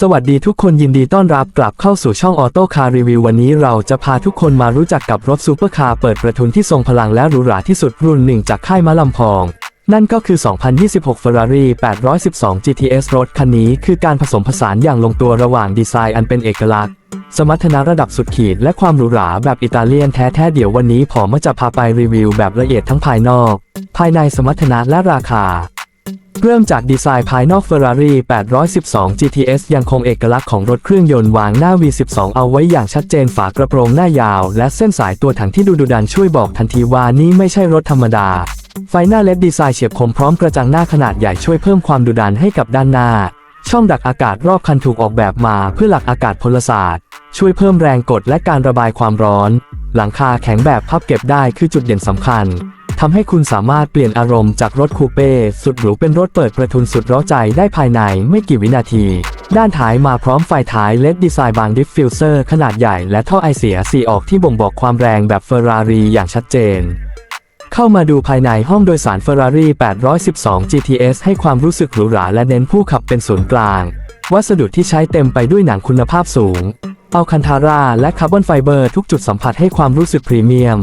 สวัสดีทุกคนยินดีต้อนรับกลับเข้าสู่ช่องออโต้คาร์รีวิววันนี้เราจะพาทุกคนมารู้จักกับรถซูเปอร์คาร์เปิดประทุนที่ทรงพลังและหรูหราที่สุดรุ่นหนึ่งจากค่ายมะลำพอง นั่นก็คือ 2026 Ferrari 812 GTS รถคันนี้คือการผสมผสานอย่างลงตัวระหว่างดีไซน์อันเป็นเอกลักษณ์ สมรรถนะระดับสุดขีดและความหรูหราแบบอิตาเลียนแท้ๆเดี๋ยววันนี้ผมจะพาไปรีวิวแบบละเอียดทั้งภายนอก ภายในสมรรถนะและราคา เริ่มจากดีไซน์ภายนอก Ferrari 812 GTS ยังคงเอกลักษณ์ของรถเครื่องยนต์วางหน้า V12 เอาไว้อย่างชัดเจนฝากระโปรงหน้ายาว และเส้นสายตัวถังที่ดูดุดันช่วยบอกทันทีว่านี่ไม่ใช่รถธรรมดา ไฟหน้าเล็ดดีไซน์เฉียบคมพร้อมกระจังหน้าขนาดใหญ่ช่วยเพิ่มความดุดันให้กับด้านหน้า ช่องดักอากาศรอบคันถูกออกแบบมาเพื่อหลักอากาศพลศาสตร์ ช่วยเพิ่มแรงกดและการระบายความร้อน หลังคาแข็งแบบพับเก็บได้คือจุดเด่นสำคัญทำให้คุณสามารถเปลี่ยนอารมณ์จากรถคูเป้สุดหรูเป็นรถเปิดประทุนสุดร้าใจได้ภายในไม่กี่วินาที ด้านท้ายมาพร้อมไฟท้ายเลดดีไซน์บางดิฟฟิวเซอร์ขนาดใหญ่และท่อไอเสียสีออกที่บ่งบอกความแรงแบบเฟอร์รารีอย่างชัดเจน เข้ามาดูภายในห้องโดยสาร Ferrari 812 GTS ให้ความรู้สึกหรูหราและเน้นผู้ขับเป็นศูนย์กลาง วัสดุที่ใช้เต็มไปด้วยหนังคุณภาพสูงเอาคันทาร่าและคาร์บอนไฟเบอร์ทุกจุดสัมผัสให้ความรู้สึกพรีเมียม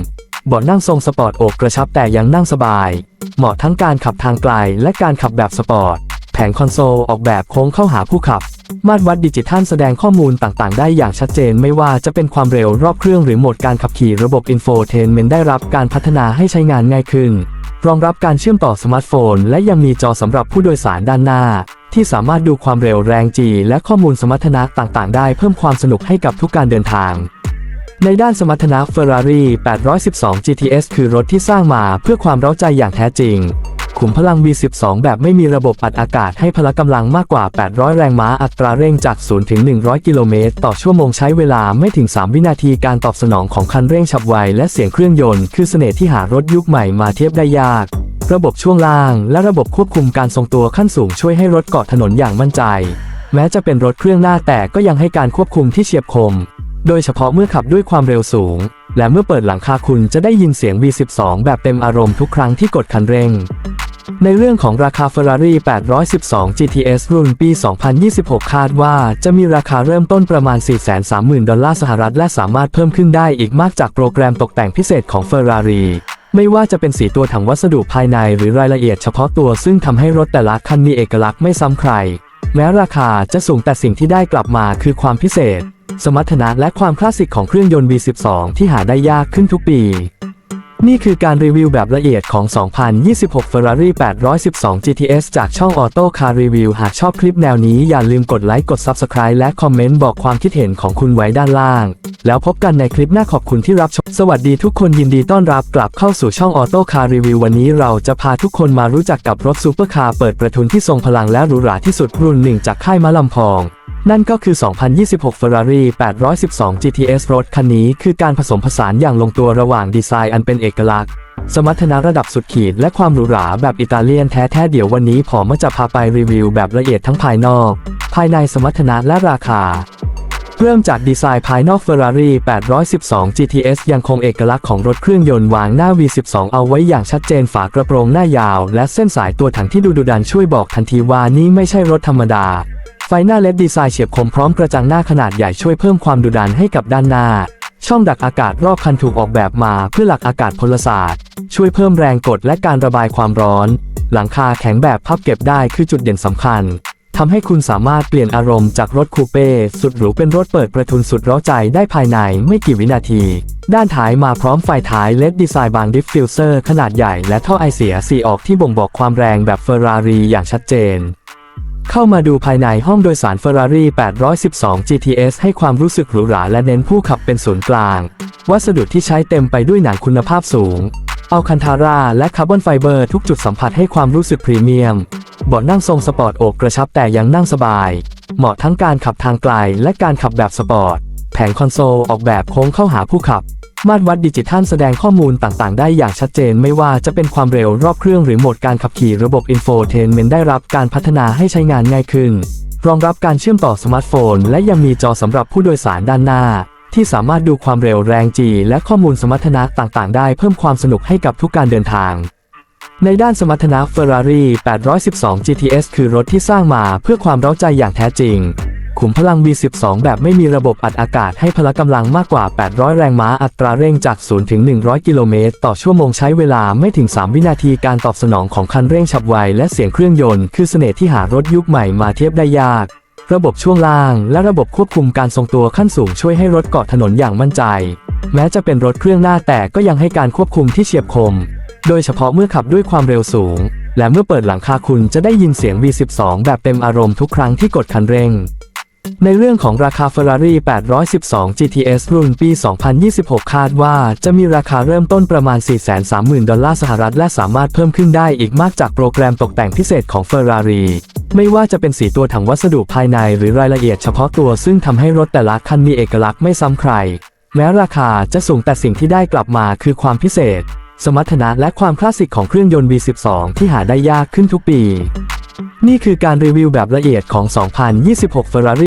เบาะนั่งทรงสปอร์ตอกกระชับแต่ยังนั่งสบาย เหมาะทั้งการขับทางไกลและการขับแบบสปอร์ต แผงคอนโซลออกแบบโค้งเข้าหาผู้ขับ มาตรวัดดิจิทัลแสดงข้อมูลต่างๆ ได้อย่างชัดเจนไม่ว่าจะเป็นความเร็วรอบเครื่องหรือโหมดการขับขี่ระบบอินโฟเทนเมนต์ได้รับการพัฒนาให้ใช้งานง่ายขึ้น รองรับการเชื่อมต่อสมาร์ทโฟน และยังมีจอสำหรับผู้โดยสารด้านหน้า ที่สามารถดูความเร็วแรงจี และข้อมูลสมรรถนะต่างๆ ได้เพิ่มความสนุกให้กับทุกการเดินทางในด้านสมรรถนะ Ferrari 812 GTS คือรถที่สร้างมาเพื่อความเร้าใจอย่างแท้จริง ขุมพลัง V12 แบบไม่มีระบบอัดอากาศให้พละกำลังมากกว่า 800 แรงม้าอัตราเร่งจาก 0 ถึง 100 กิโลเมตร ต่อชั่วโมงใช้เวลาไม่ถึง 3 วินาทีการตอบสนองของคันเร่งฉับไว และเสียงเครื่องยนต์คือเสน่ห์ที่หารถยุคใหม่มาเทียบได้ยาก ระบบช่วงล่าง และระบบควบคุมการทรงตัวขั้นสูงช่วยให้รถเกาะถนนอย่างมั่นใจ แม้จะเป็นรถเครื่องหน้าแต่ก็ยังให้การควบคุมที่เฉียบคม โดยเฉพาะเมื่อขับด้วยความเร็วสูง และเมื่อเปิดหลังคาคุณจะได้ยินเสียง V12 แบบเต็มอารมณ์ทุกครั้งที่กดคันเร่ง ในเรื่องของราคา Ferrari 812 GTS รุ่นปี 2026 คาดว่าจะมีราคาเริ่มต้นประมาณ 430,000 ดอลลาร์สหรัฐ และสามารถเพิ่มขึ้นได้อีกมากจากโปรแกรมตกแต่งพิเศษของ Ferrari ไม่ว่าจะเป็นสีตัวถังวัสดุภายในหรือรายละเอียดเฉพาะตัวซึ่งทำให้รถแต่ละคันมีเอกลักษณ์ไม่ซ้ำใคร แม้ราคาจะสูงแต่สิ่งที่ได้กลับมาคือความพิเศษ สมรรถนะและความคลาสสิกของเครื่องยนต์ V12 ที่หาได้ยากขึ้นทุกปี นี่คือการรีวิวแบบละเอียดของ 2026 Ferrari 812 GTS จากช่อง Auto Car Review หากชอบคลิปแนวนี้อย่าลืมกดไลค์ กด Subscribe และคอมเมนต์บอกความคิดเห็นของคุณไว้ด้านล่าง แล้วพบกันในคลิปหน้าขอบคุณที่รับชม สวัสดีทุกคนยินดีต้อนรับกลับเข้าสู่ช่อง Auto Car Review วันนี้เราจะพาทุกคนมารู้จักกับรถซูเปอร์คาร์เปิดประทุนที่ทรงพลังและหรูหราที่สุดรุ่นหนึ่งจากค่ายมะลำพอง นั่นก็คือ 2026 Ferrari 812 GTS รถคันนี้คือการผสมผสานอย่างลงตัวระหว่างดีไซน์อันเป็นเอกลักษณ์ สมรรถนะระดับสุดขีดและความหรูหราแบบอิตาเลียนแท้ๆเดี๋ยววันนี้ผมจะพาไปรีวิวแบบละเอียดทั้งภายนอก ภายในสมรรถนะและราคา เริ่มจากดีไซน์ภายนอก Ferrari 812 GTS ยังคงเอกลักษณ์ของรถเครื่องยนต์วางหน้า V12 เอาไว้อย่างชัดเจนฝากระโปรงหน้ายาว และเส้นสายตัวถังที่ดูดุดันช่วยบอกทันทีว่านี่ไม่ใช่รถธรรมดา ฟหน้าเล็ดดีไซน์เฉียบคมพร้อมกระจังหน้าขนาดใหญ่ช่วยเพิ่มความดุดันให้กับด้านหน้า ช่องดักอากาศรอบคันถูกออกแบบมาเพื่อหลักอากาศพลศาสตร์ ช่วยเพิ่มแรงกดและการระบายความร้อน หลังคาแข็งแบบพับเก็บได้คือจุดเด่นสำคัญทำให้คุณสามารถเปลี่ยนอารมณ์จากรถคูเป้สุดหรูเป็นรถเปิดประทุนสุดร้าใจได้ภายในไม่กี่วินาที ด้านท้ายมาพร้อมไฟท้ายเลดดีไซน์บางดิฟฟิวเซอร์ขนาดใหญ่และท่อไอเสียสีออกที่บ่งบอกความแรงแบบเฟอร์รารีอย่างชัดเจน เข้ามาดูภายในห้องโดยสาร Ferrari 812 GTS ให้ความรู้สึกหรูหราและเน้นผู้ขับเป็นศูนย์กลาง วัสดุที่ใช้เต็มไปด้วยหนังคุณภาพสูงเอาคันทาร่าและคาร์บอนไฟเบอร์ทุกจุดสัมผัสให้ความรู้สึกพรีเมียมเบาะนั่งทรงสปอร์ตอกกระชับแต่ยังนั่งสบาย เหมาะทั้งการขับทางไกลและการขับแบบสปอร์ต แผงคอนโซลออกแบบโค้งเข้าหาผู้ขับ มาตรวัดดิจิทัลแสดงข้อมูลต่างๆ ได้อย่างชัดเจนไม่ว่าจะเป็นความเร็วรอบเครื่องหรือโหมดการขับขี่ระบบอินโฟเทนเมนต์ได้รับการพัฒนาให้ใช้งานง่ายขึ้น รองรับการเชื่อมต่อสมาร์ทโฟน และยังมีจอสำหรับผู้โดยสารด้านหน้า ที่สามารถดูความเร็วแรงจี และข้อมูลสมรรถนะต่างๆ ได้เพิ่มความสนุกให้กับทุกการเดินทางในด้านสมรรถนะ Ferrari 812 GTS คือรถที่สร้างมาเพื่อความเร้าใจอย่างแท้จริง ขุมพลัง V12 แบบไม่มีระบบอัดอากาศให้พละกำลังมากกว่า 800 แรงม้าอัตราเร่งจาก 0 ถึง 100 กิโลเมตร ต่อชั่วโมงใช้เวลาไม่ถึง 3 วินาทีการตอบสนองของคันเร่งฉับไว และเสียงเครื่องยนต์คือเสน่ห์ที่หารถยุคใหม่มาเทียบได้ยาก ระบบช่วงล่าง และระบบควบคุมการทรงตัวขั้นสูงช่วยให้รถเกาะถนนอย่างมั่นใจ แม้จะเป็นรถเครื่องหน้าแต่ก็ยังให้การควบคุมที่เฉียบคม โดยเฉพาะเมื่อขับด้วยความเร็วสูง และเมื่อเปิดหลังคาคุณจะได้ยินเสียง V12 แบบเต็มอารมณ์ทุกครั้งที่กดคันเร่ง ในเรื่องของราคา Ferrari 812 GTS รุ่นปี 2026 คาดว่าจะมีราคาเริ่มต้นประมาณ 430,000 ดอลลาร์สหรัฐ และสามารถเพิ่มขึ้นได้อีกมากจากโปรแกรมตกแต่งพิเศษของ Ferrari ไม่ว่าจะเป็นสีตัวถังวัสดุภายในหรือรายละเอียดเฉพาะตัวซึ่งทำให้รถแต่ละคันมีเอกลักษณ์ไม่ซ้ำใคร แม้ราคาจะสูงแต่สิ่งที่ได้กลับมาคือความพิเศษ สมรรถนะและความคลาสสิกของเครื่องยนต์ V12 ที่หาได้ยากขึ้นทุกปี นี่คือการรีวิวแบบละเอียดของ 2026 Ferrari